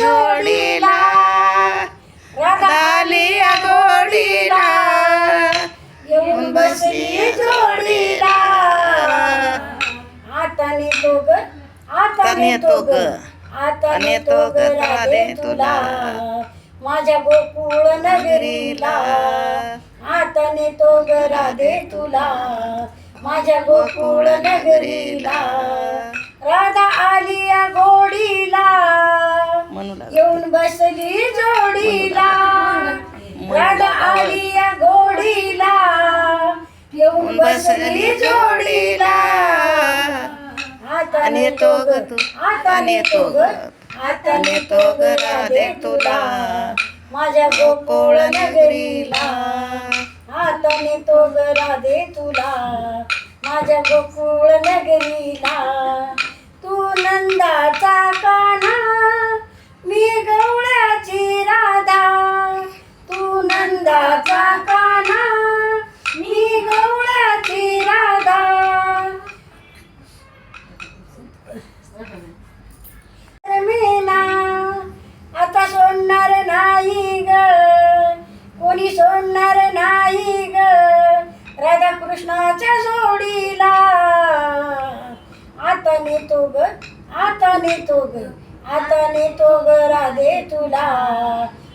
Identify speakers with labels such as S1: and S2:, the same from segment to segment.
S1: जोडीला राधाली गोडीला
S2: येऊन बसली जोडीला. आताने तो ग आताने तो ग आताने तो ग राधे तुला. माझ्या गोकुळ नगरीला आताने तो ग राधे तुला. माझ्या गोकुळ नगरीला. राधा आली या राधा आली या गोडीला येऊन बसली जोडीला.
S1: आणि तो ग तू,
S2: आताने तो ग. आताने तो ग राधे तुला. माझ्या गोकुळ नगरीला. आताने तो ग राधे तुला. माझ्या गोकुळ नगरीला. तू नंदाचा कान्हा तू नंदाचा कान्हा मी गवळ्याची राधा. रमेला आता सोडणार नाही ग. कोणी सोडणार नाही ग. राधा कृष्णाच्या जोडीला. आता नेतो ग आता नेतो ग आता नेतो ग राधे तुला.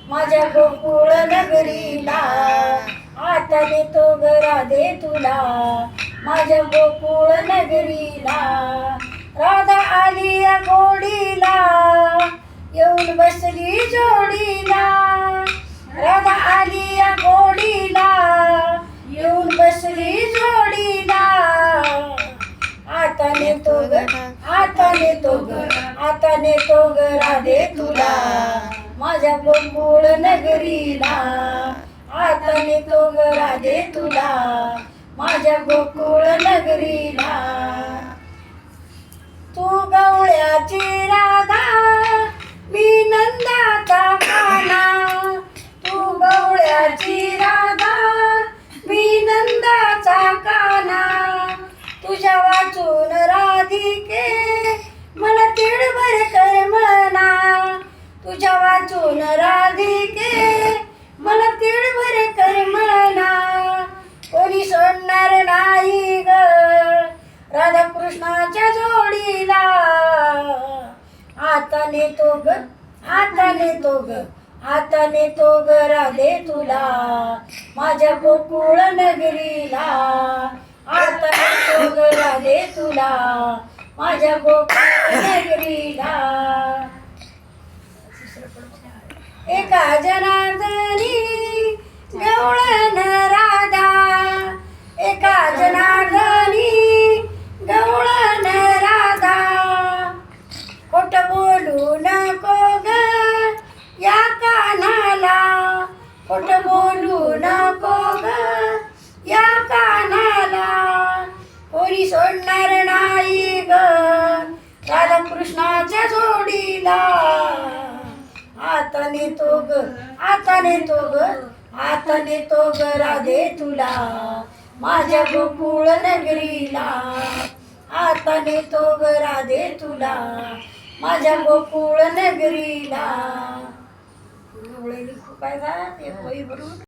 S2: माझ्या गोकुळ नगरीला. आता देतो ग राधे तुला. माझ्या गोकुळ नगरीला. राधा आली या गोडीला येऊन बसली जोडीला. राधा आली या गोडीला येऊन बसली जोडीला. आता नेतो ग आता नेतो ग आता नेतो ग राधे तुला. माझ्या गोकुळ नगरीला. आता मी तो राधे तुला. माझ्या गोकुळ नगरीला. तू गवळ्याची तुझ्या वाचून राधिके मला तिळभर कर म्हणा कोणी सोडणार नाही ग राधा कृष्णाच्या जोडीला. आता नेतो ग आता नेतो ग आता नेतो ग राधे तुला. माझ्या गोकुळ नगरीला. आता नेतो ग राधे तुला. माझ्या गोकुळ नगरीला. बोलू नको ग या कानाला. खोट बोलू नको ग या कानाला. कोणी सोडणार नाही ग राधाकृष्णाच्या जोडीला. आता नेतो ग आता नेतो ग आता नेतो ग राधे तुला माझ्या गोकुळ नगरीला. आता नेतो ग राधे तुला माझ्या गोकुळ नगरीला एवढे खूप आहे का ते होई बरोबर